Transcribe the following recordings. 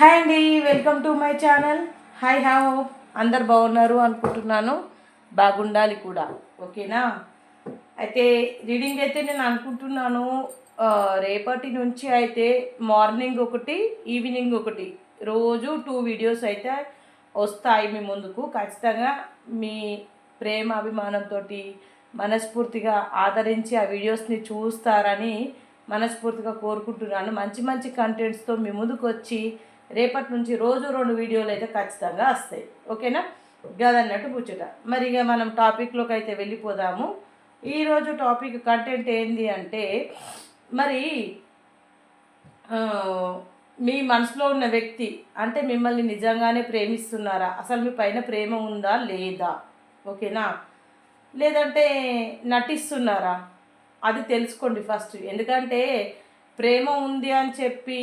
Hi అండి welcome to my channel. Hi have అందరు బాగున్నారు అనుకుంటున్నాను. బాగుండాలి కూడా ఓకేనా? అయితే రీడింగ్ అయితే నేను అనుకుంటున్నాను. రేపటి నుంచి అయితే మార్నింగ్ ఒకటి ఈవినింగ్ ఒకటి. రోజు టూ వీడియోస్ అయితే వస్తాయి మీ ముందుకు. ఖచ్చితంగా మీ ప్రేమ అభిమానంతో మనస్ఫూర్తిగా ఆదరించి ఆ వీడియోస్ని చూస్తారని మనస్ఫూర్తిగా కోరుకుంటున్నాను. మంచి మంచి కంటెంట్స్తో మీ ముందుకు వచ్చి రేపటి నుంచి రోజు రెండు వీడియోలు అయితే ఖచ్చితంగా వస్తాయి. ఓకేనా? గదన్నట్టు ముచ్చట మరి ఇక మనం టాపిక్లోకి అయితే వెళ్ళిపోదాము. ఈరోజు టాపిక్ కంటెంట్ ఏంది అంటే మరి మీ మనసులో ఉన్న వ్యక్తి అంటే మిమ్మల్ని నిజంగానే ప్రేమిస్తున్నారా? అసలు మీ పైన ప్రేమ ఉందా లేదా? ఓకేనా? లేదంటే నటిస్తున్నారా? అది తెలుసుకోండి ఫస్ట్. ఎందుకంటే ప్రేమ ఉంది అని చెప్పి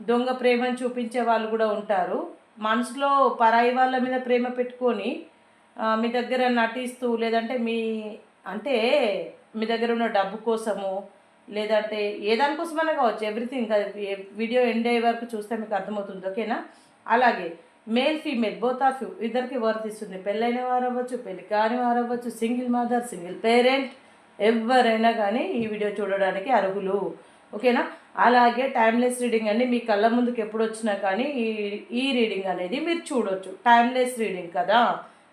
దొంగ ప్రేమను చూపించే వాళ్ళు కూడా ఉంటారు. మనసులో పరాయి వాళ్ళ మీద ప్రేమ పెట్టుకొని మీ దగ్గర నటిస్తూ లేదంటే మీ అంటే మీ దగ్గర ఉన్న డబ్బు కోసము లేదంటే ఏ దానికోసమైనా కావచ్చు ఎవ్రీథింగ్ వీడియో ఎండ్ అయ్యే వరకు చూస్తే మీకు అర్థమవుతుంది ఓకేనా? అలాగే male female both of you ఇద్దరికి వర్తిస్తుంది. పెళ్ళైన వారు అవ్వచ్చు పెళ్ళి కాని వారు అవ్వచ్చు సింగిల్ మదర్ సింగిల్ పేరెంట్ ఎవరైనా కానీ ఈ వీడియో చూడడానికి అర్హులు. ఓకేనా? అలాగే టైమ్లెస్ రీడింగ్ అండి. మీ కళ్ళ ముందుకు ఎప్పుడు వచ్చినా కానీ ఈ ఈ రీడింగ్ అనేది మీరు చూడొచ్చు. టైమ్లెస్ రీడింగ్ కదా.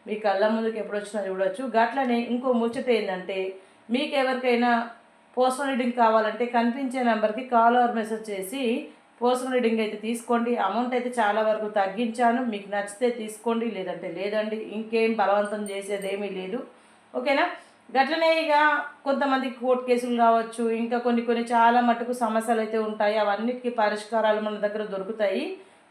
మీ కళ్ళ ముందుకు ఎప్పుడు వచ్చినా చూడొచ్చు. గట్లనే ఇంకో ముచ్చట ఏంటంటే మీకు ఎవరికైనా పోస్టల్ రీడింగ్ కావాలంటే కనిపించే నెంబర్కి కాల్ ఆర్ మెసేజ్ చేసి పోస్టల్ రీడింగ్ అయితే తీసుకోండి. అమౌంట్ అయితే చాలా వరకు తగ్గించాను. మీకు నచ్చితే తీసుకోండి. లేదంటే లేదండి. ఇంకేం బలవంతం చేసేది ఏమీ లేదు. ఓకేనా? గట్లనే ఇక కొంతమంది కోర్టు కేసులు కావచ్చు ఇంకా కొన్ని కొన్ని చాలా మటుకు సమస్యలు అయితే ఉంటాయి. అవన్నిటికీ పరిష్కారాలు మన దగ్గర దొరుకుతాయి.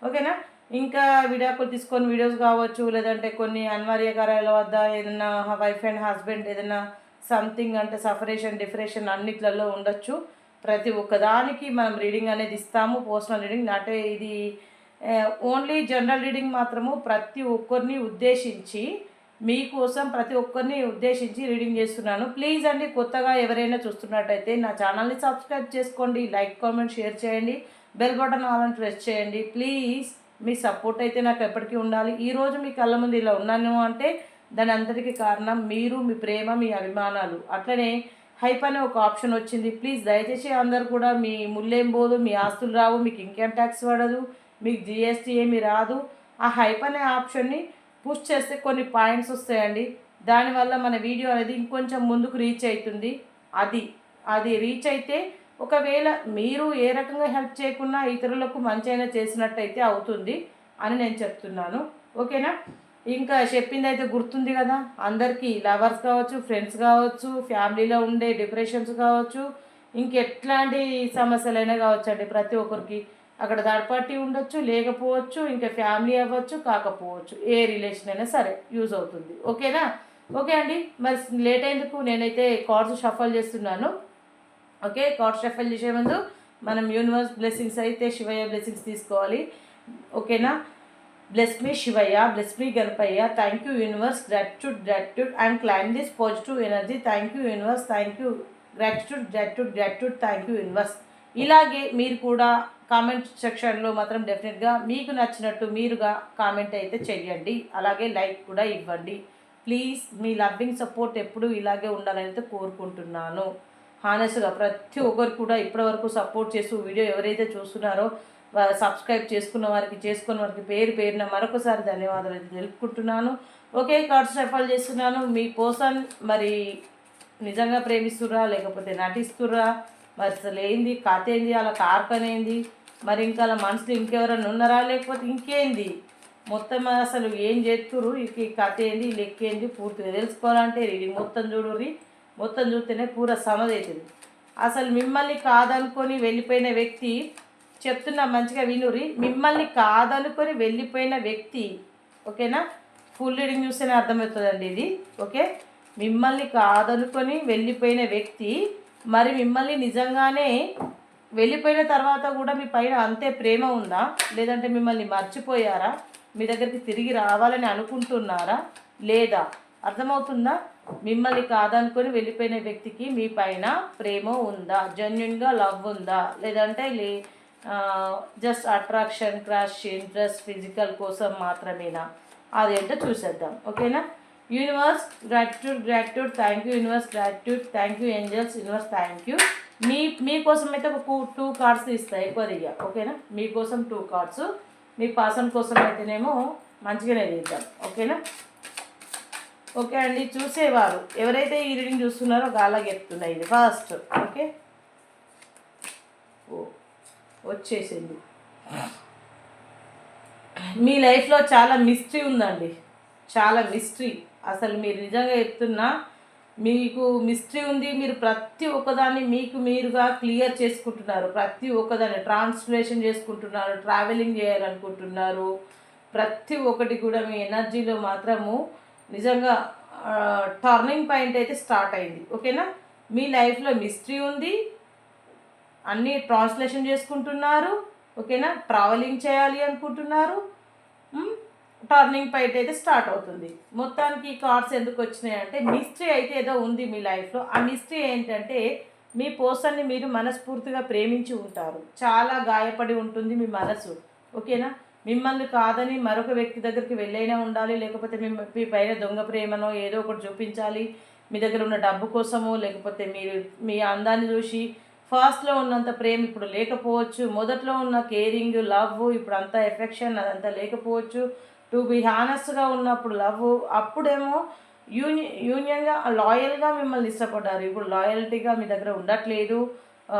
ఓకేనా? ఇంకా విడాకులు తీసుకొని వీడియోస్ కావచ్చు లేదంటే కొన్ని అనివార్యకార్యాల వద్ద ఏదైనా వైఫ్ అండ్ హస్బెండ్ ఏదైనా సంథింగ్ అంటే సపరేషన్ డిఫరెషన్ అన్నిట్లలో ఉండొచ్చు. ప్రతి ఒక్కదానికి మనం రీడింగ్ అనేది ఇస్తాము పర్సనల్ రీడింగ్ అంటే ఇది ఓన్లీ జనరల్ రీడింగ్ మాత్రము ప్రతి ఒక్కరిని ఉద్దేశించి మీకోసం ప్రతి ఒక్కరిని ఉద్దేశించి రీడింగ్ చేస్తున్నాను. ప్లీజ్ అండి కొత్తగా ఎవరైనా చూస్తున్నట్టయితే నా ఛానల్ని సబ్స్క్రైబ్ చేసుకోండి లైక్ కామెంట్ షేర్ చేయండి బెల్ బటన్ ఆన్ ప్రెస్ చేయండి. ప్లీజ్ మీ సపోర్ట్ అయితే నాకు ఎప్పటికీ ఉండాలి. ఈరోజు మీ కళ్ళ ముందు ఇలా ఉన్నాను అంటే దాని అందరికీ కారణం మీరు మీ ప్రేమ మీ అభిమానాలు. అట్లనే హైప్ అనే ఒక ఆప్షన్ వచ్చింది. ప్లీజ్ దయచేసి అందరు కూడా మీ ముల్లేం పోదు మీ ఆస్తులు రావు మీకు ఇన్కమ్ ట్యాక్స్ పడదు మీకు జిఎస్టీ ఏమీ రాదు. ఆ హైప్ అనే ఆప్షన్ని పుష్ చేస్తే కొన్ని పాయింట్స్ వస్తాయండి. దానివల్ల మన వీడియో అనేది ఇంకొంచెం ముందుకు రీచ్ అవుతుంది అది అది రీచ్ అయితే ఒకవేళ మీరు ఏ రకంగా హెల్ప్ చేయకుండా ఇతరులకు మంచైనా చేసినట్టయితే అవుతుంది అని నేను చెప్తున్నాను. ఓకేనా? ఇంకా చెప్పింది అయితే గుర్తుంది కదా? అందరికీ లవర్స్ కావచ్చు ఫ్రెండ్స్ కావచ్చు ఫ్యామిలీలో ఉండే డిప్రెషన్స్ కావచ్చు ఇంకెట్లాంటి సమస్యలైనా కావచ్చు అండి ప్రతి ఒక్కరికి. అక్కడ థర్డ్ పార్టీ ఉండొచ్చు లేకపోవచ్చు ఇంకా ఫ్యామిలీ అవ్వచ్చు కాకపోవచ్చు ఏ రిలేషన్ అయినా సరే యూజ్ అవుతుంది. ఓకేనా? ఓకే అండి. మరి లేట్ అయ్యేందుకు నేనైతే కార్డ్స్ షఫల్ చేస్తున్నాను. ఓకే కార్డ్ షఫల్ చేసే ముందు మనం యూనివర్స్ బ్లెస్సింగ్స్ అయితే శివయ్య బ్లెస్సింగ్స్ తీసుకోవాలి. ఓకేనా? Bless me Shivayya. Bless me Ganapayya. Thank you universe gratitude gratitude and claim this positive energy thank you universe thank you gratitude gratitude gratitude thank you universe ఇలాగే మీరు కూడా comment సెక్షన్లో మాత్రం డెఫినెట్గా మీకు నచ్చినట్టు మీరుగా కామెంట్ అయితే చెయ్యండి. అలాగే లైక్ కూడా ఇవ్వండి. ప్లీజ్ మీ లవ్వింగ్ సపోర్ట్ ఎప్పుడు ఇలాగే ఉండాలని అయితే కోరుకుంటున్నాను హానెస్ట్గా ప్రతి ఒక్కరు కూడా ఇప్పటివరకు సపోర్ట్ చేస్తూ వీడియో ఎవరైతే చూస్తున్నారో సబ్స్క్రైబ్ చేసుకున్న వారికి చేసుకున్న వారికి పేరు పేరున మరొకసారి ధన్యవాదాలు అయితే తెలుపుకుంటున్నాను. ఓకే కార్డ్స్ రెఫర్ చేస్తున్నాను. మీ పోసన్ మరి నిజంగా ప్రేమిస్తుర్రా లేకపోతే నటిస్తుర్రా మరి అసలు ఏంది కథ ఏంది అలా కార్పనేంది మరి ఇంకా అలా మనసులో ఇంకెవరైనా ఉన్నారా? లేకపోతే ఇంకేంది? మొత్తం అసలు ఏం చేస్తుర్రు ఇక ఈ కథ ఏంది ఈ లెక్క ఏంది పూర్తిగా తెలుసుకోవాలంటే ఇది మొత్తం చూడుర్రి. మొత్తం చూస్తేనే పూర సమదవుతుంది అసలు మిమ్మల్ని కాదనుకొని వెళ్ళిపోయిన వ్యక్తి చెప్తున్నా మంచిగా వినురి మిమ్మల్ని కాదనుకొని వెళ్ళిపోయిన వ్యక్తి ఓకేనా? ఫుల్ రీడింగ్ చూస్తేనే అర్థమవుతుందండి ఇది ఓకే? మిమ్మల్ని కాదనుకొని వెళ్ళిపోయిన వ్యక్తి మరి మిమ్మల్ని నిజంగానే వెళ్ళిపోయిన తర్వాత కూడా మీ పైన అంతే ప్రేమ ఉందా? లేదంటే మిమ్మల్ని మర్చిపోయారా? మీ దగ్గరికి తిరిగి రావాలని అనుకుంటున్నారా? లేదా? అర్థమవుతుందా? మిమ్మల్ని కాదనుకొని వెళ్ళిపోయిన వ్యక్తికి మీ పైన ప్రేమ ఉందా? జెన్యున్గా లవ్ ఉందా? లేదంటే లే just attraction crush interest physical కోసం మాత్రమేనా? అదేంటో చూసేద్దాం. ఓకేనా? Universe gratitude gratitude thank you universe gratitude thank you angels universe thank you మీ మీకోసం అయితే ఒక టూ కార్డ్స్ ఇస్తాయి ఎక్కువ దిగా ఓకేనా? మీకోసం టూ కార్డ్స్ మీ పర్సన్ కోసం అయితేనేమో మంచిగానే తీద్దాం ఓకేనా? ఓకే అండి చూసేవారు. ఎవరైతే ఈ రీడింగ్ చూస్తున్నారో గాలా చెప్తున్నాయి ఇది ఫస్ట్ ఓకే? ఓ వచ్చేసింది. మీ లైఫ్లో చాలా మిస్టరీ ఉందండి చాలా మిస్టరీ అసలు మీరు నిజంగా చెప్తున్నా మీకు మిస్టరీ ఉంది మీరు ప్రతి ఒక్కదాన్ని మీకు మీరుగా క్లియర్ చేసుకుంటున్నారు. ప్రతి ఒక్కదాన్ని ట్రాన్స్లేషన్ చేసుకుంటున్నారు ట్రావెలింగ్ చేయాలనుకుంటున్నారు. ప్రతి ఒక్కటి కూడా మీ ఎనర్జీలో మాత్రము నిజంగా టర్నింగ్ పాయింట్ అయితే స్టార్ట్ అయింది. ఓకేనా? మీ లైఫ్లో మిస్టరీ ఉంది అన్నీ ట్రాన్స్లేషన్ చేసుకుంటున్నారు ఓకేనా? ట్రావెలింగ్ చేయాలి అనుకుంటున్నారు టర్నింగ్ పాయింట్ అయితే స్టార్ట్ అవుతుంది. మొత్తానికి ఈ కార్డ్స్ ఎందుకు వచ్చినాయి అంటే మిస్టరీ అయితే ఏదో ఉంది మీ లైఫ్లో ఆ మిస్టరీ ఏంటంటే మీ పర్సన్ని మీరు మనస్ఫూర్తిగా ప్రేమించి ఉంటారు. చాలా గాయపడి ఉంటుంది మీ మనసు. ఓకేనా? మిమ్మల్ని కాదని మరొక వ్యక్తి దగ్గరికి వెళ్ళైనా ఉండాలి లేకపోతే మీ మీ పైన దొంగ ప్రేమనో ఏదో ఒకటి చూపించాలి మీ దగ్గర ఉన్న డబ్బు కోసమో లేకపోతే మీరు మీ అందాన్ని చూసి ఫాస్ట్లో ఉన్నంత ప్రేమ ఇప్పుడు లేకపోవచ్చు మొదట్లో ఉన్న కేరింగ్ లవ్ ఇప్పుడు అంత ఎఫెక్షన్ అదంతా లేకపోవచ్చు టు బి హానెస్ట్గా ఉన్నప్పుడు లవ్ అప్పుడేమో యూని యూనియన్గా లాయల్గా మిమ్మల్ని ఇష్టపడ్డారు. ఇప్పుడు లాయల్టీగా మీ దగ్గర ఉండట్లేదు.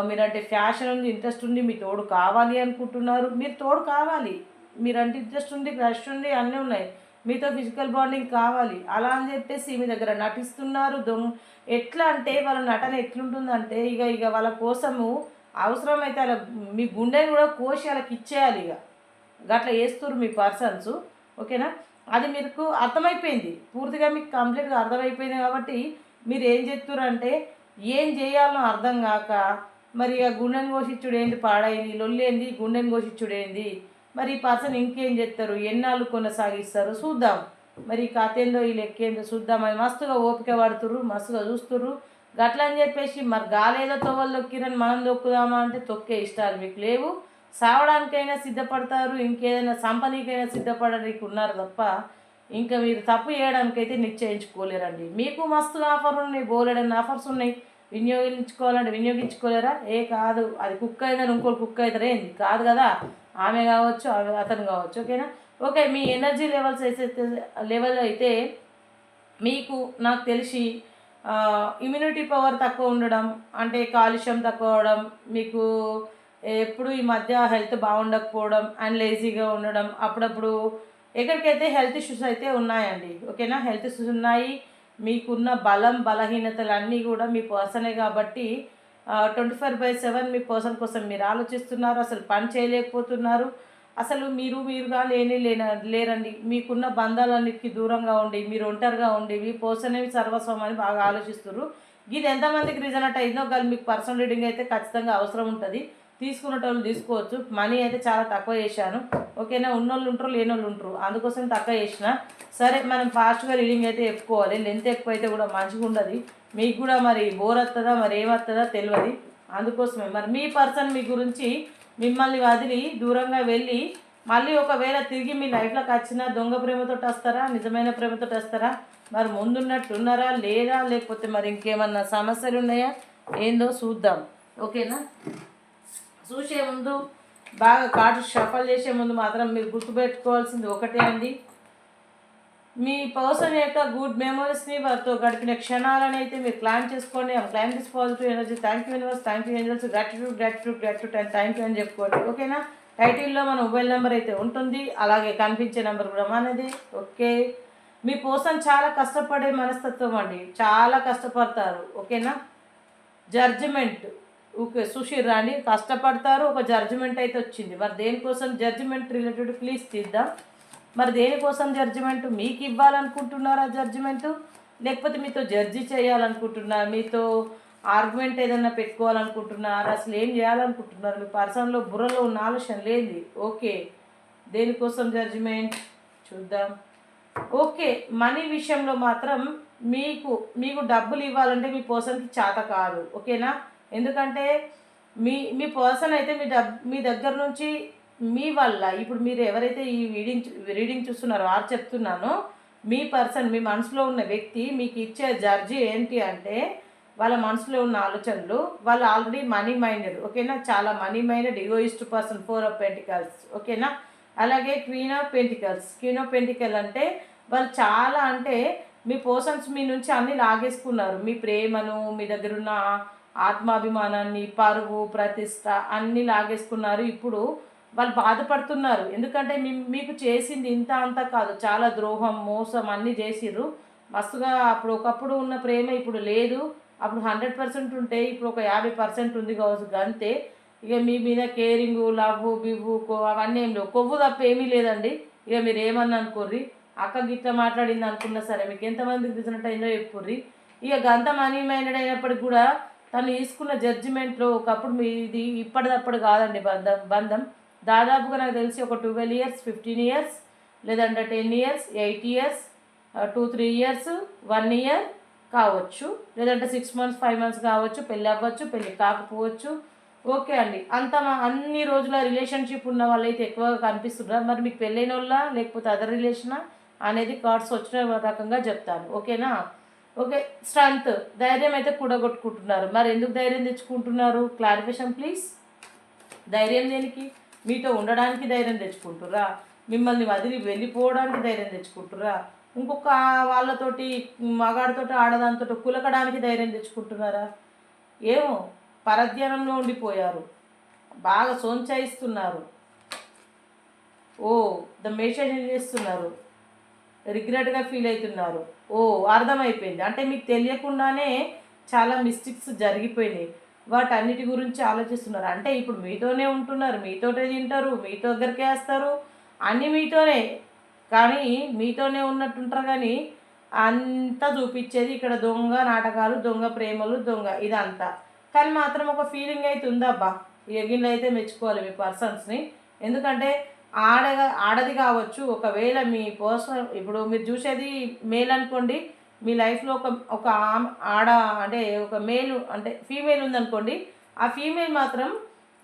మీరంటే ఫ్యాషన్ ఉంది ఇంట్రెస్ట్ ఉంది మీ తోడు కావాలి అనుకుంటున్నారు. మీరు తోడు కావాలి. మీరంటే ఇంట్రెస్ట్ ఉంది క్రష్ ఉంది అన్నీ ఉన్నాయి. మీతో ఫిజికల్ బాండింగ్ కావాలి. అలా అని చెప్పేసి మీ దగ్గర నటిస్తున్నారు. దొంగ ఎట్లా అంటే వాళ్ళ నటన ఎట్లుంటుందంటే ఇక ఇక వాళ్ళ కోసము అవసరమైతే అలా మీ గుండెని కూడా కోసి వాళ్ళకి ఇచ్చేయాలి ఇక గట్లా వేస్తున్నారు మీ పర్సన్స్. ఓకేనా? అది మీకు అర్థమైపోయింది. పూర్తిగా మీకు కంప్లీట్గా అర్థమైపోయింది కాబట్టి మీరు ఏం చెప్తున్నారంటే ఏం చేయాలో అర్థం కాక మరి ఇక గుండెని కోసిచ్చుడు ఏంది పాడైంది లొల్లేంది గుండెని కోసిచ్చుడు ఏంది మరి ఈ పర్సన్ ఇంకేం చేస్తారు ఎన్నాళ్ళు కొనసాగిస్తారు చూద్దాం. మరి కథేందో ఏందో ఈ లెక్కేందో చూద్దాం అని మస్తుగా ఓపిక పడుతుర్రు మస్తుగా చూస్తుర్రు. గట్లని చెప్పేసి మరి గాలేదో తొవ్వలు తొక్కిరని మనం తొక్కుదామా అంటే తొక్కే ఇష్టాలు మీకు లేవు. సావడానికైనా సిద్ధపడతారు ఇంకేదైనా సంపనీకైనా సిద్ధపడడానికి ఉన్నారు తప్ప ఇంకా మీరు తప్పు చేయడానికైతే నిశ్చయించుకోలేరండి. మీకు మస్తు ఆఫర్లు ఉన్నాయి బోలెడన్ని ఆఫర్స్ ఉన్నాయి. వినియోగించుకోవాలంటే వినియోగించుకోలేరా? ఏ కాదు అది కుక్క అయిందని ఇంకోటి కుక్క అవుతారా ఏంది? కాదు కదా ఆమె కావచ్చు అతను కావచ్చు ఓకేనా? ఓకే మీ ఎనర్జీ లెవెల్స్ అయితే లెవెల్ అయితే మీకు నాకు తెలిసి ఇమ్యూనిటీ పవర్ తక్కువ ఉండడం అంటే కాలుష్యం తక్కువ అవడం మీకు ఎప్పుడు ఈ మధ్య హెల్త్ బాగుండకపోవడం అండ్ లేజీగా ఉండడం అప్పుడప్పుడు ఎక్కడికైతే హెల్త్ ఇష్యూస్ అయితే ఉన్నాయండి. ఓకేనా? హెల్త్ ఇష్యూస్ ఉన్నాయి. మీకున్న బలం బలహీనతలు అన్నీ కూడా మీ పర్సనే కాబట్టి ట్వంటీ ఫోర్ బై సెవెన్ మీ పర్సన్ కోసం మీరు ఆలోచిస్తున్నారు అసలు పని చేయలేకపోతున్నారు. అసలు మీరు మీరుగా లేని లేన లేరండి. మీకున్న బంధాలన్నిటికీ దూరంగా ఉండి మీరు ఒంటరిగా ఉండి మీ పర్సనే సర్వస్వం అని బాగా ఆలోచిస్తున్నారు ఇది ఎంతమందికి రీజన్ అయిందో కానీ మీకు పర్సనల్ రీడింగ్ అయితే ఖచ్చితంగా అవసరం ఉంటుంది. తీసుకునేటోళ్ళు తీసుకోవచ్చు. మనీ అయితే చాలా తక్కువ చేశాను. ఓకేనా? ఉన్నోళ్ళు ఉంటారు లేని వాళ్ళు ఉంటారు. అందుకోసం తక్కువ చేసిన. సరే మనం ఫాస్ట్గా రీడింగ్ అయితే చెప్పుకోవాలి. లెంత్ ఎక్కువ అయితే కూడా మంచిగా ఉండదు. మీకు కూడా మరి బోర్ వస్తుందా మరి ఏమవుతుందా తెలియదు అందుకోసమే. మరి మీ పర్సన్ మీ గురించి మిమ్మల్ని వదిలి దూరంగా వెళ్ళి మళ్ళీ ఒకవేళ తిరిగి మీ లైఫ్లోకి వచ్చిన దొంగ ప్రేమతో వస్తారా? నిజమైన ప్రేమతో వస్తారా? మరి ముందున్నట్టు ఉన్నారా? లేదా? లేకపోతే మరి ఇంకేమన్నా సమస్యలు ఉన్నాయా? ఏందో చూద్దాం. ఓకేనా? చూసే ముందు బాగా కార్డు షఫల్ చేసే ముందు మాత్రం మీరు గుర్తుపెట్టుకోవాల్సింది ఒకటే అండి. మీ పర్సన్ యొక్క గుడ్ మెమరీస్ని వారితో గడిపిన క్షణాలను అయితే మీరు క్లైమ్ చేసుకోండి. Claim this positive energy. Thank you universe thank you angels. Gratitude gratitude gratitude and thank you అని చెప్పుకోండి. ఓకేనా? టైటిల్లో మన మొబైల్ నెంబర్ అయితే ఉంటుంది. అలాగే కనిపించే నెంబర్ కూడా మనది. ఓకే? మీ పర్సన్ చాలా కష్టపడే మనస్తత్వం అండి. చాలా కష్టపడతారు. ఓకేనా? జడ్జిమెంట్. ఓకే సుషీర్ రాణి కష్టపడతారు ఒక జడ్జిమెంట్ అయితే వచ్చింది. మరి దేనికోసం జడ్జిమెంట్ రిలేటెడ్ ప్లీజ్ తీద్దాం. మరి దేనికోసం జడ్జిమెంట్ మీకు ఇవ్వాలనుకుంటున్నారా జడ్జిమెంట్ లేకపోతే మీతో జడ్జి చేయాలనుకుంటున్నారా మీతో ఆర్గ్యుమెంట్ ఏదైనా పెట్టుకోవాలనుకుంటున్నారా? అసలు ఏం చేయాలనుకుంటున్నారు? మీ పర్సన్లో బుర్రలో ఉన్న ఆలోచన లేదు ఓకే దేనికోసం జడ్జిమెంట్ చూద్దాం. ఓకే మనీ విషయంలో మాత్రం మీకు మీకు డబ్బులు ఇవ్వాలంటే మీ పర్సన్కి చేత కాదు. ఓకేనా ఎందుకంటే మీ మీ పర్సన్ అయితే మీ డబ్ మీ దగ్గర నుంచి మీ వల్ల ఇప్పుడు మీరు ఎవరైతే ఈ రీడింగ్ రీడింగ్ చూస్తున్నారో వారు చెప్తున్నానో మీ పర్సన్ మీ మనసులో ఉన్న వ్యక్తి మీకు ఇచ్చే జడ్జి ఏంటి అంటే వాళ్ళ మనసులో ఉన్న ఆలోచనలు వాళ్ళు ఆల్రెడీ మనీ మైండెడ్ ఓకేనా? చాలా money minded egoist person four of pentacles ఓకేనా? అలాగే queen of pentacles queen of pentacle అంటే వాళ్ళు చాలా అంటే మీ పర్సన్స్ మీ నుంచి అన్ని లాగేసుకున్నారు మీ ప్రేమను మీ దగ్గర ఉన్న ఆత్మాభిమానాన్ని పరువు ప్రతిష్ట అన్నీ లాగేసుకున్నారు. ఇప్పుడు వాళ్ళు బాధపడుతున్నారు. ఎందుకంటే మీకు చేసింది ఇంత అంత కాదు. చాలా ద్రోహం మోసం అన్నీ చేసిర్రు. మస్తుగా అప్పుడు ఒకప్పుడు ఉన్న ప్రేమ ఇప్పుడు లేదు. అప్పుడు హండ్రెడ్ పర్సెంట్ ఉంటే ఇప్పుడు ఒక యాభై పర్సెంట్ ఉంది కావచ్చు అంతే ఇక మీ మీద కేరింగ్ లవ్ బివ్వు కో- అవన్నీ ఏం లేవు. కొవ్వు తప్ప ఏమీ లేదండి. ఇక మీరు ఏమన్నా అనుకోర్రి. అక్క గిట్ల మాట్లాడింది అనుకున్నా సరే మీకు ఎంతమందికి తెలిసినట్టు అయిందో చెప్పుర్రి. ఇక గంత మనీ మైండెడ్ అయినప్పటికి కూడా తను తీసుకున్న జడ్జిమెంట్లో ఒకప్పుడు మీ ఇది ఇప్పటిదప్పుడు కాదండి బంధం బంధం. దాదాపుగా నాకు తెలిసి ఒక ట్వెల్వ్ ఇయర్స్ ఫిఫ్టీన్ ఇయర్స్ లేదంటే ten years eight years two three years one year కావచ్చు. లేదంటే సిక్స్ మంత్స్ ఫైవ్ మంత్స్ కావచ్చు పెళ్ళి అవ్వచ్చు పెళ్ళి కాకపోవచ్చు. ఓకే అండి. అంత అన్ని రోజుల రిలేషన్షిప్ ఉన్న వాళ్ళైతే ఎక్కువగా కనిపిస్తున్నారు మరి మీకు పెళ్ళైన వాళ్ళ లేకపోతే అదర్ రిలేషనా అనేది కార్డ్స్ వచ్చిన రకంగా చెప్తాను. ఓకేనా? ఓకే స్ట్రెంత్ ధైర్యం అయితే కూడగొట్టుకుంటున్నారు. మరి ఎందుకు ధైర్యం తెచ్చుకుంటున్నారు? Clarification please. ధైర్యం దేనికి? మీతో ఉండడానికి ధైర్యం తెచ్చుకుంటురా మిమ్మల్ని వదిలి వెళ్ళిపోవడానికి ధైర్యం తెచ్చుకుంటురా ఇంకొక వాళ్ళతోటి మగాడితోటి ఆడదానితో కులకడానికి ధైర్యం తెచ్చుకుంటున్నారా? ఏమో పరధ్యానంలో ఉండిపోయారు. బాగా సోంచాయిస్తున్నారు. ఓ ద మెడిటేషన్ చేస్తున్నారు. రిగ్రెట్గా ఫీల్ అవుతున్నారు. ఓ అర్థమైపోయింది. అంటే మీకు తెలియకుండానే చాలా మిస్టేక్స్ జరిగిపోయినాయి. వాటన్నిటి గురించి ఆలోచిస్తున్నారు. అంటే ఇప్పుడు మీతోనే ఉంటున్నారు. మీతోటే తింటారు. మీతో దగ్గరికే వేస్తారు. అన్నీ మీతోనే. కానీ మీతోనే ఉన్నట్టుంటారు కానీ అంతా చూపించేది ఇక్కడ దొంగ నాటకాలు దొంగ ప్రేమలు దొంగ ఇదంతా. కానీ మాత్రం ఒక ఫీలింగ్ అయితే ఉందబ్బా. ఎగిన్లు అయితే మెచ్చుకోవాలి మీ పర్సన్స్ని ఎందుకంటే ఆడ ఆడది కావచ్చు ఒకవేళ మీ పర్సనల్ ఇప్పుడు మీరు చూసేది మేల్ అనుకోండి మీ లైఫ్లో ఒక ఒక ఆడ అంటే ఒక మేల్ అంటే ఫీమేల్ ఉందనుకోండి ఆ ఫీమేల్ మాత్రం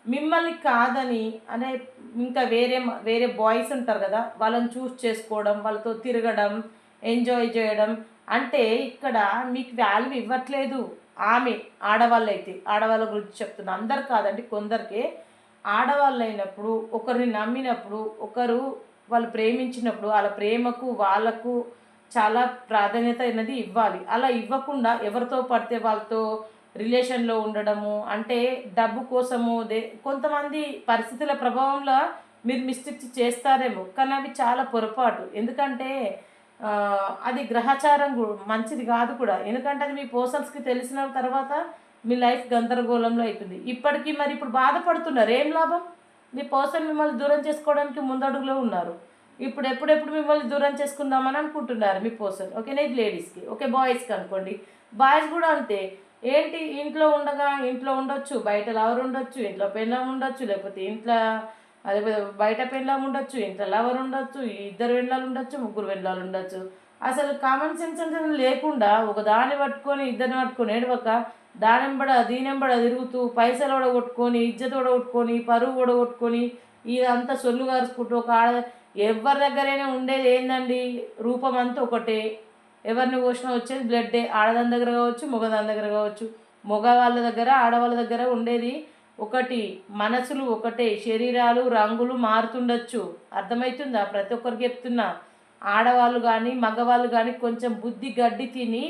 మిమ్మల్ని కాదని అనే ఇంకా వేరే మ- వేరే బాయ్స్ ఉంటారు కదా వాళ్ళని చూస్ చేసుకోవడం వాళ్ళతో తిరగడం ఎంజాయ్ చేయడం అంటే ఇక్కడ మీకు వాల్యూ ఇవ్వట్లేదు. ఆమె ఆడవాళ్ళైతే ఆడవాళ్ళ గురించి చెప్తున్నా అందరు కాదండి కొందరికే ఆడవాళ్ళు అయినప్పుడు ఒకరిని నమ్మినప్పుడు ఒకరు వాళ్ళు ప్రేమించినప్పుడు వాళ్ళ ప్రేమకు వాళ్ళకు చాలా ప్రాధాన్యత అనేది ఇవ్వాలి. అలా ఇవ్వకుండా ఎవరితో పడితే వాళ్ళతో రిలేషన్లో ఉండడము అంటే డబ్బు కోసము దే కొంతమంది పరిస్థితుల ప్రభావంలో మీరు మిస్టేక్స్ చేస్తారేమో కానీ అవి చాలా పొరపాటు. ఎందుకంటే అది గ్రహచారం మంచిది కాదు కూడా. ఎందుకంటే అది మీ పర్సన్స్కి తెలిసిన తర్వాత మీ లైఫ్ గందరగోళంలో అవుతుంది ఇప్పటికీ మరి ఇప్పుడు బాధపడుతున్నారు. ఏం లాభం? మీ పర్సన్ మిమ్మల్ని దూరం చేసుకోవడానికి ముందడుగులో ఉన్నారు. ఇప్పుడు ఎప్పుడెప్పుడు మిమ్మల్ని దూరం చేసుకుందామని అనుకుంటున్నారు మీ పర్సన్? ఓకేనా? ఇది లేడీస్కి. ఓకే బాయ్స్కి అనుకోండి. బాయ్స్ కూడా అంతే. ఏంటి? ఇంట్లో ఉండగా ఇంట్లో ఉండొచ్చు బయట లవర్ ఉండొచ్చు ఇంట్లో పెళ్ళం ఉండొచ్చు లేకపోతే ఇంట్లో అదే బయట పెళ్ళం ఉండొచ్చు ఇంట్లో లవర్ ఉండొచ్చు ఇద్దరు వెళ్ళాలు ఉండొచ్చు ముగ్గురు వెళ్ళాలు ఉండొచ్చు. అసలు కామన్ సెన్స్ అంటే లేకుండా ఒక దాన్ని పట్టుకొని ఇద్దరిని పట్టుకొని ఏడవక దానెంబడ దీనెంబడ తిరుగుతూ పైసలు ఒడగొట్టుకొని ఇజ్జత ఒడగొట్టుకొని పరువు ఒడగొట్టుకొని ఇదంతా సొల్లు కారుచుకుంటూ ఒక ఆడ ఎవరి దగ్గరైనా ఉండేది ఏందండి? రూపం అంతా ఒకటే. ఎవరిని పోసినా వచ్చేది బ్లడ్డే. ఆడదాని దగ్గర కావచ్చు మగదాని దగ్గర కావచ్చు. మగవాళ్ళ దగ్గర ఆడవాళ్ళ దగ్గర ఉండేది ఒకటి. మనసులు ఒకటే. శరీరాలు రంగులు మారుతుండొచ్చు. అర్థమవుతుందా ప్రతి ఒక్కరికి చెప్తున్నా. ఆడవాళ్ళు కానీ మగవాళ్ళు కానీ కొంచెం బుద్ధి గడ్డి తిని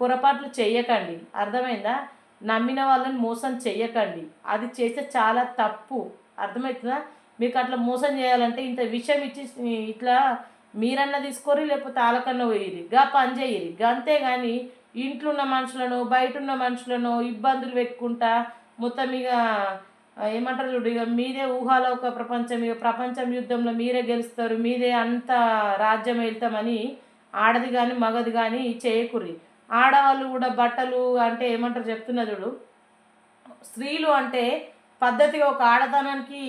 పొరపాట్లు చేయకండి అర్థమైందా? నమ్మిన వాళ్ళని మోసం చేయకండి అది చేస్తే చాలా తప్పు. అర్థమవుతుందా? మీకు అట్లా మోసం చేయాలంటే ఇంత విషయం ఇచ్చి ఇట్లా మీరన్నా తీసుకోరి లేకపోతే ఆలకన్నా పోయిరి గా పని చేయరి అంతే కానీ ఇంట్లో ఉన్న మనుషులను బయట ఉన్న మనుషులను ఇబ్బందులు పెట్టుకుంటా మొత్తం ఇక ఏమంటారు చూడు ఇక మీదే ఊహాలో ఒక ప్రపంచం ఇక ప్రపంచం యుద్ధంలో మీరే గెలుస్తారు మీదే అంత రాజ్యం వెళ్తామని ఆడది కానీ మగది కానీ చేయకుర్రి. ఆడవాళ్ళు కూడా బట్టలు అంటే ఏమంటారు చెప్తున్నా చూడు. స్త్రీలు అంటే పద్ధతిగా ఒక ఆడతనానికి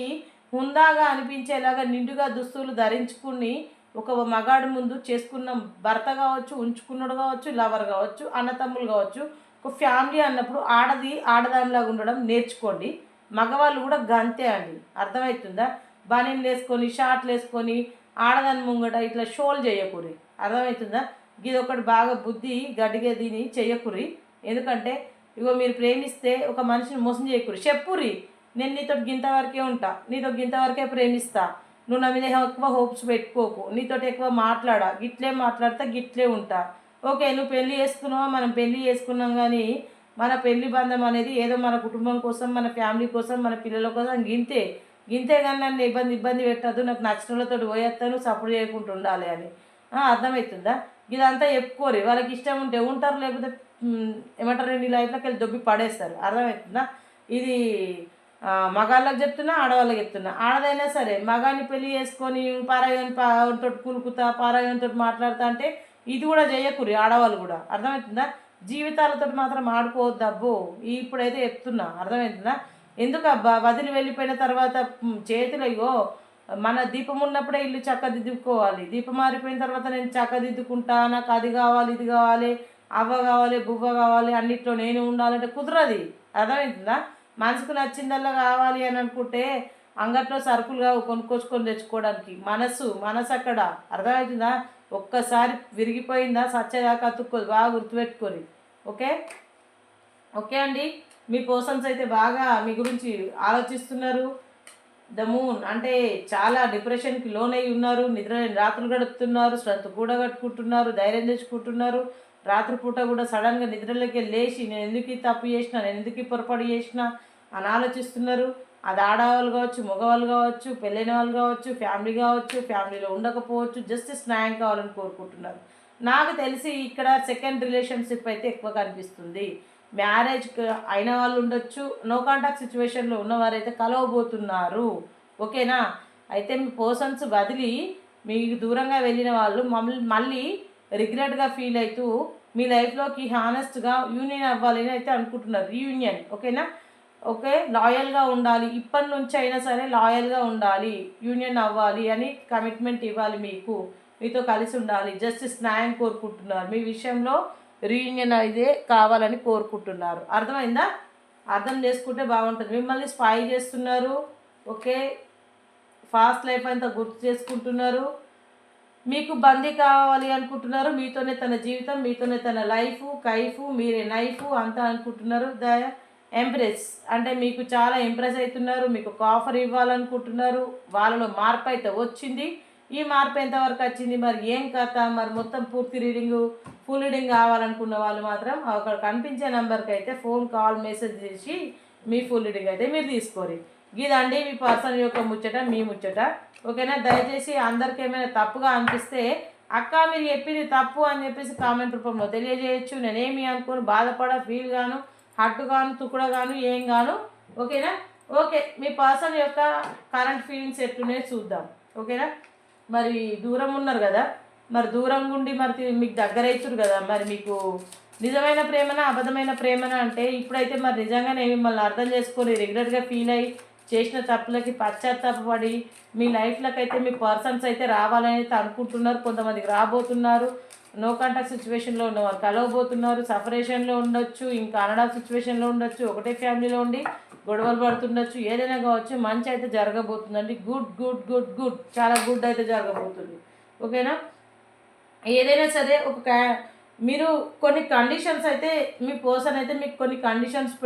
హుందాగా అనిపించేలాగా నిండుగా దుస్తులు ధరించుకుని ఒక మగాడి ముందు చేసుకున్న భర్త కావచ్చు ఉంచుకున్నాడు కావచ్చు లవర్ కావచ్చు అన్నతమ్ములు కావచ్చు ఒక ఫ్యామిలీ అన్నప్పుడు ఆడది ఆడదానిలాగా ఉండడం నేర్చుకోండి. మగవాళ్ళు కూడా గంతే అండి. అర్థమవుతుందా? బనీన్లు వేసుకొని షార్ట్లు వేసుకొని ఆడదాని ముంగట ఇట్లా షోలు చేయకూరి అర్థమవుతుందా? ఇది ఒకటి బాగా బుద్ధి గడ్డిగా దీని చెయ్యకురి ఎందుకంటే ఇగో మీరు ప్రేమిస్తే ఒక మనిషిని మోసం చేయకురి చెప్పురి నేను నీతో గింత వరకే ఉంటా నీతో గింత వరకే ప్రేమిస్తా. నువ్వు నా మీద ఎక్కువ హోప్స్ పెట్టుకోకు నీతో ఎక్కువ మాట్లాడా గిట్లే మాట్లాడితే గిట్లే ఉంటా. ఓకే నువ్వు పెళ్ళి చేసుకున్నావా? మనం పెళ్ళి చేసుకున్నాం కానీ మన పెళ్ళి బంధం అనేది ఏదో మన కుటుంబం కోసం మన ఫ్యామిలీ కోసం మన పిల్లల కోసం గింతే. గింతే కానీ నన్ను ఇబ్బంది ఇబ్బంది పెట్టద్దు నాకు నచ్చిన వాళ్ళతో పోయేస్తాను సపోర్ట్ చేయకుండా ఉండాలి అని. అర్థమవుతుందా ఇదంతా చెప్పుకోరు. వాళ్ళకి ఇష్టం ఉంటే ఉంటారు లేకపోతే ఏమంటారు నీ లైఫ్లోకి వెళ్ళి దొబ్బి పడేస్తారు. అర్థమవుతుందా ఇది మగాళ్ళకి చెప్తున్నా ఆడవాళ్ళకి చెప్తున్నా. ఆడదైనా సరే మగాన్ని పెళ్ళి చేసుకొని పారాయణ పాతో కులుకుతా పారాయణతో మాట్లాడుతా అంటే ఇది కూడా చేయకురి ఆడవాళ్ళు కూడా. అర్థమవుతుందా జీవితాలతో మాత్రం ఆడుకోవద్దు అబ్బో. ఇప్పుడైతే చెప్తున్నా. అర్థమవుతుందా ఎందుకు అబ్బా వదిలి వెళ్ళిపోయిన తర్వాత మ్, చేతిలో ఇగో మన దీపం ఉన్నప్పుడే ఇల్లు చక్కదిద్దుకోవాలి. దీపం మారిపోయిన తర్వాత నేను చక్కదిద్దుకుంటా నాకు అది కావాలి ఇది కావాలి అవ్వ కావాలి బువ్వ కావాలి అన్నిట్లో నేను ఉండాలంటే కుదరది. అర్థమవుతుందా మనసుకు నచ్చిందల్లా కావాలి అని అనుకుంటే అంగట్లో సరుకులుగా కొనుక్కొచ్చుకొని తెచ్చుకోవడానికి. మనసు మనసు అక్కడ. అర్థమవుతుందా ఒక్కసారి విరిగిపోయిందా? సచ్చేదాకా అతుక్కోదు. బాగా గుర్తుపెట్టుకొని ఓకే? ఓకే అండి. మీ పర్సన్స్ అయితే బాగా మీ గురించి ఆలోచిస్తున్నారు. The moon. అంటే చాలా డిప్రెషన్కి లోనై ఉన్నారు నిద్ర రాత్రులు గడుపుతున్నారు శ్రద్ధ కూడా కట్టుకుంటున్నారు ధైర్యం తెచ్చుకుంటున్నారు. రాత్రిపూట కూడా సడన్గా నిద్రలోకి లేచి నేను ఎందుకు తప్పు చేసిన? నేను ఎందుకు పొరపాటు చేసిన? అని ఆలోచిస్తున్నారు. అది ఆడవాళ్ళు కావచ్చు మగవాళ్ళు కావచ్చు పెళ్ళైన వాళ్ళు కావచ్చు ఫ్యామిలీ కావచ్చు ఫ్యామిలీలో ఉండకపోవచ్చు జస్ట్ స్నాయం కావాలని కోరుకుంటున్నారు. నాకు తెలిసి ఇక్కడ సెకండ్ రిలేషన్షిప్ అయితే ఎక్కువ కనిపిస్తుంది. మ్యారేజ్ అయిన వాళ్ళు ఉండొచ్చు. నో కాంటాక్ట్ సిచ్యువేషన్లో ఉన్నవారైతే కలవబోతున్నారు. ఓకేనా? అయితే మీ పర్సన్స్ వదిలి మీకు దూరంగా వెళ్ళిన వాళ్ళు మమ్మల్ని మళ్ళీ రిగ్రెట్గా ఫీల్ అవుతూ మీ లైఫ్లోకి హానెస్ట్గా యూనియన్ అవ్వాలని అయితే అనుకుంటున్నారు. రీయూనియన్. ఓకేనా? ఓకే? లాయల్గా ఉండాలి. ఇప్పటి నుంచి అయినా సరే లాయల్గా ఉండాలి. యూనియన్ అవ్వాలి అని కమిట్మెంట్ ఇవ్వాలి మీకు. మీతో కలిసి ఉండాలి. జస్టిస్ న్యాయం కోరుకుంటున్నారు. మీ విషయంలో రీయూనియన్ అయితే కావాలని కోరుకుంటున్నారు. అర్థమైందా? అర్థం చేసుకుంటే బాగుంటుంది. మిమ్మల్ని స్పై చేస్తున్నారు. ఓకే? ఫాస్ట్ లైఫ్ అంతా గుర్తు చేసుకుంటున్నారు. మీకు బందీ కావాలి అనుకుంటున్నారు. మీతోనే తన జీవితం మీతోనే తన లైఫ్ కైఫ్ మీరే నైఫ్ అంతా అనుకుంటున్నారు. ద ఎంప్రెస్ అంటే మీకు చాలా ఇంప్రెస్ అవుతున్నారు. మీకు ఒక ఆఫర్ ఇవ్వాలనుకుంటున్నారు. వాళ్ళలో మార్పు అయితే వచ్చింది. ఈ మార్పు ఎంతవరకు వచ్చింది? మరి ఏం కథ? మరి మొత్తం పూర్తి రీడింగ్ ఫుల్ రీడింగ్ కావాలనుకున్న వాళ్ళు మాత్రం అక్కడ కనిపించే నెంబర్కి అయితే ఫోన్ కాల్ మెసేజ్ చేసి మీ ఫుల్ రీడింగ్ అయితే మీరు తీసుకోరు. ఇదండి మీ పర్సన్ యొక్క ముచ్చట మీ ముచ్చట. ఓకేనా? దయచేసి అందరికి ఏమైనా తప్పుగా అనిపిస్తే అక్క మీరు చెప్పింది తప్పు అని చెప్పేసి కామెంట్ రూపంలో తెలియజేయచ్చు. నేనేమి అనుకోను? బాధపడ ఫీల్ గాను హట్టు గాను తుక్కుడ గాను ఏం గాను. ఓకేనా? ఓకే మీ పర్సన్ యొక్క కరెంట్ ఫీలింగ్స్ ఎట్లున్నాయో చూద్దాం. ఓకేనా? మరి దూరం ఉన్నారు కదా మరి దూరం ఉండి మరి మీకు దగ్గర అవుతారు కదా మరి మీకు నిజమైన ప్రేమన అబద్ధమైన ప్రేమన అంటే ఇప్పుడైతే మరి నిజంగానే మిమ్మల్ని అర్థం చేసుకొని రెగ్యులర్గా ఫీల్ అయ్యి చేసిన తప్పులకి పశ్చాత్తాపడి మీ లైఫ్లోకి అయితే మీ పర్సన్స్ అయితే రావాలని అనుకుంటున్నారు. కొంతమందికి రాబోతున్నారు. నో కాంటాక్ట్ సిచ్యువేషన్లో ఉన్నవారు కలవబోతున్నారు. సపరేషన్లో ఉండొచ్చు. ఇంకా అనడా సిచ్యువేషన్లో ఉండొచ్చు. ఒకటే ఫ్యామిలీలో ఉండి గొడవలు పడుతుండొచ్చు. ఏదైనా కావచ్చు మంచి అయితే జరగబోతుందండి. Good good good good. చాలా గుడ్ అయితే జరగబోతుంది. ఓకేనా? ఏదైనా సరే ఒక మీరు కొన్ని కండిషన్స్ అయితే మీ పర్సన్ అయితే మీకు కొన్ని కండిషన్స్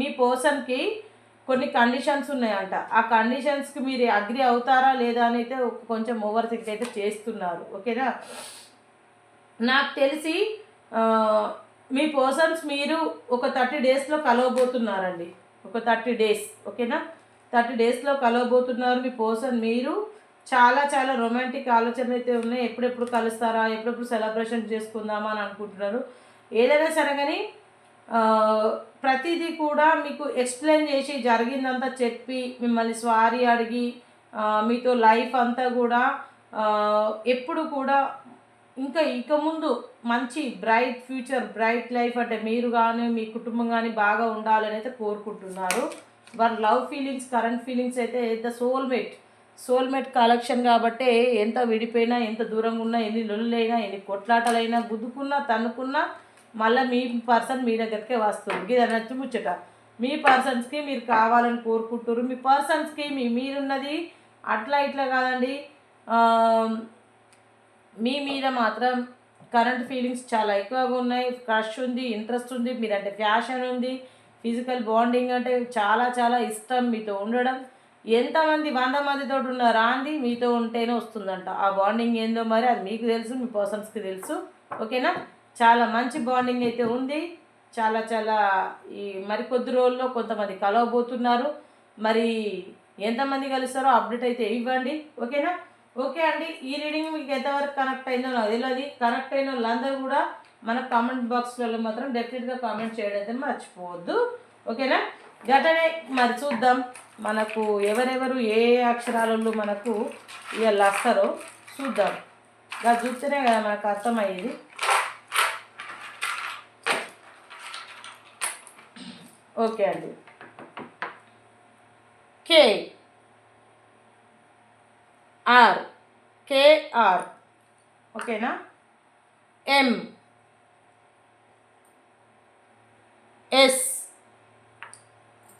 మీ పర్సన్కి కొన్ని కండిషన్స్ ఉన్నాయంట. ఆ కండిషన్స్కి మీరు అగ్రి అవుతారా లేదా అని అయితే కొంచెం ఓవర్ థింక్ అయితే చేస్తున్నారు. ఓకేనా? నాకు తెలిసి మీ పర్సన్స్ మీరు ఒక థర్టీ డేస్లో కలవబోతున్నారండి. ఒక థర్టీ డేస్ ఓకేనా? థర్టీ డేస్లో కలవబోతున్నారు మీ పర్సన్ మీరు. చాలా చాలా రొమాంటిక్ ఆలోచనలు అయితే ఉన్నాయి. ఎప్పుడెప్పుడు కలుస్తారా? ఎప్పుడెప్పుడు సెలబ్రేషన్ చేసుకుందామా అని అనుకుంటున్నారు. ఏదైనా సరే కానీ ప్రతిదీ కూడా మీకు ఎక్స్ప్లెయిన్ చేసి జరిగిందంతా చెప్పి మిమ్మల్ని స్వారీ అడిగి మీతో లైఫ్ అంతా కూడా ఎప్పుడు కూడా ఇంకా ఇక ముందు మంచి బ్రైట్ ఫ్యూచర్ బ్రైట్ లైఫ్ అంటే మీరు కానీ మీ కుటుంబం కానీ బాగా ఉండాలని అయితే కోరుకుంటున్నారు. వారి లవ్ ఫీలింగ్స్ కరెంట్ ఫీలింగ్స్ అయితే ద సోల్మేట్ సోల్మేట్ కలెక్షన్ కాబట్టి ఎంత విడిపోయినా ఎంత దూరంగా ఉన్నా ఎన్ని లొల్లులైనా ఎన్ని కొట్లాటలైనా గుద్దుకున్నా తన్నుకున్నా మళ్ళీ మీ పర్సన్ మీ దగ్గరికే వస్తుంది. ఇది నచ్చి ముచ్చట. మీ పర్సన్స్కి మీరు కావాలని కోరుకుంటారు మీ పర్సన్స్కి మీ మీరున్నది అట్లా ఇట్లా కాదండి. మీ మీద మాత్రం కరెంట్ ఫీలింగ్స్ చాలా ఎక్కువగా ఉన్నాయి. క్రష్ ఉంది ఇంట్రెస్ట్ ఉంది మీరంటే ఫ్యాషన్ ఉంది ఫిజికల్ బాండింగ్ అంటే చాలా చాలా ఇష్టం మీతో ఉండడం. ఎంతమంది వంద మందితో ఉన్నారా అంది మీతో ఉంటేనే వస్తుందంట. ఆ బాండింగ్ ఏందో మరి అది మీకు తెలుసు మీ పర్సన్స్కి తెలుసు. ఓకేనా చాలా మంచి బాండింగ్ అయితే ఉంది. చాలా చాలా ఈ మరి కొద్ది రోజుల్లో కొంతమంది కలవబోతున్నారు. మరి ఎంతమంది కలుస్తారో అప్డేట్ అయితే ఇవ్వండి. ఓకేనా ఓకే అండి ఈ రీడింగ్ మీకు ఎంతవరకు కనెక్ట్ అయిందో నాకు తెలియదు. కనెక్ట్ అయిన వాళ్ళందరూ కూడా మన కామెంట్ బాక్స్లలో మాత్రం డెఫినెట్గా కామెంట్ చేయడం అయితే మర్చిపోవద్దు. ఓకేనా? గటనే మరి చూద్దాం మనకు ఎవరెవరు ఏ ఏ అక్షరాలలో మనకు ఇవాళ వస్తారో చూద్దాం. ఇలా చూస్తేనే కదా మనకు అర్థమయ్యేది. ఓకే అండి. కే ఆర్ కేఆర్ ఓకేనా M S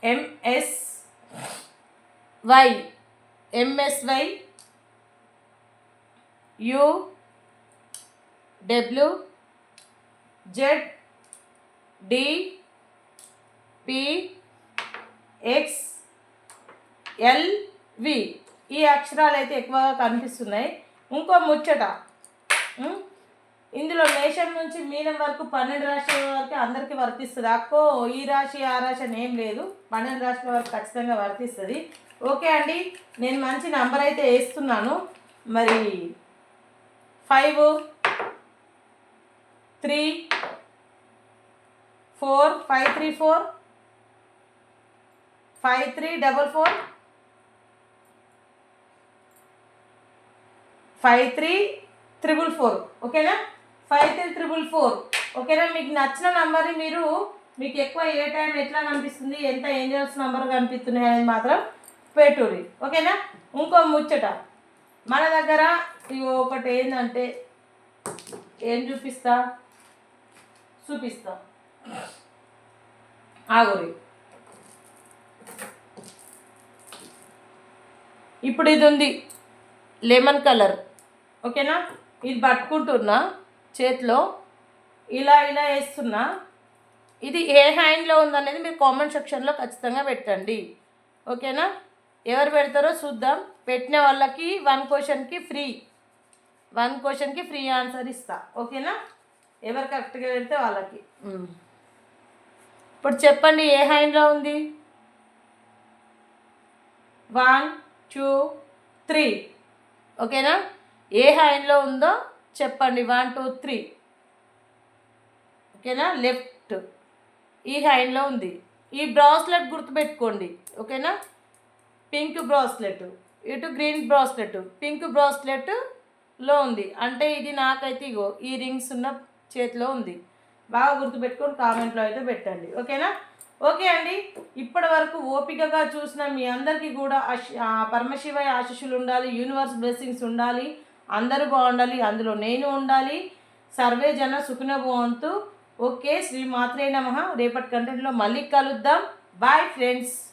MS Y MSY U W Z D P X L V ఈ అక్షరాలు అయితే ఎక్కువగా కనిపిస్తున్నాయి. ఇంకో ముచ్చట. ఇందులో మేషం నుంచి మీనం వరకు పన్నెండు రాశుల వరకు అందరికీ వర్తిస్తుంది. అక్కో ఈ రాశి ఆ రాశి అని ఏం లేదు. పన్నెండు రాశుల వరకు ఖచ్చితంగా వర్తిస్తుంది. ఓకే అండి నేను మంచి నంబర్ అయితే వేస్తున్నాను. మరి five three four five three four five three double four five three triple four. ఓకేనా? Five three triple four. ఓకేనా? మీకు నచ్చిన నంబర్ని మీరు మీకు ఎక్కువ ఏ టైం ఎట్లా కనిపిస్తుంది ఎంత ఏంజల్స్ నంబర్ కనిపిస్తున్నాయి అనేది మాత్రం పెట్టుర్రి. ఓకేనా? ఇంకో ముచ్చట. మన దగ్గర ఇగో ఒకటి ఏంటంటే ఏం చూపిస్తా? చూపిస్తా. ఆగురి. ఇప్పుడు ఇది ఉంది. లెమన్ కలర్ ఓకేనా? ఇది పట్టుకుంటున్నా చేతిలో. ఇలా ఇలా వేస్తున్నా. ఇది ఏ హ్యాండ్లో ఉందనేది మీరు కామెంట్ సెక్షన్లో ఖచ్చితంగా పెట్టండి. ఓకేనా? ఎవరు పెడతారో చూద్దాం. పెట్టిన వాళ్ళకి వన్ క్వశ్చన్కి ఫ్రీ. వన్ క్వశ్చన్కి ఫ్రీ ఆన్సర్ ఇస్తా. ఓకేనా? ఎవరు కరెక్ట్గా పెడితే వాళ్ళకి. ఇప్పుడు చెప్పండి ఏ హ్యాండ్లో ఉంది? One two three. ఓకేనా? ఏ హ్యాండ్లో ఉందో చెప్పండి. One two three. ఓకేనా? లెఫ్ట్. ఈ హ్యాండ్లో ఉంది. ఈ బ్రాస్లెట్ గుర్తుపెట్టుకోండి. ఓకేనా? Pink bracelet. ఇటు గ్రీన్ బ్రాస్లెట్. పింక్ బ్రాస్లెట్లో ఉంది. అంటే ఇది నాకైతే ఇగో ఈ రింగ్స్ ఉన్న చేతిలో ఉంది. బాగా గుర్తుపెట్టుకొని కామెంట్లో అయితే పెట్టండి. ఓకేనా? ఓకే అండి. ఇప్పటి వరకు ఓపికగా చూసిన మీ అందరికీ కూడా ఆశ- ఆ ఆశీస్సులు ఉండాలి యూనివర్స్ బ్లెస్సింగ్స్ ఉండాలి. అందరూ బాగుండాలి అందులో నేను ఉండాలి. సర్వే జన సుఖిన భవంతు. ఓకే శ్రీ మాత్రే నమ. రేపటి కంటెంట్లో మళ్ళీ కలుద్దాం. Bye friends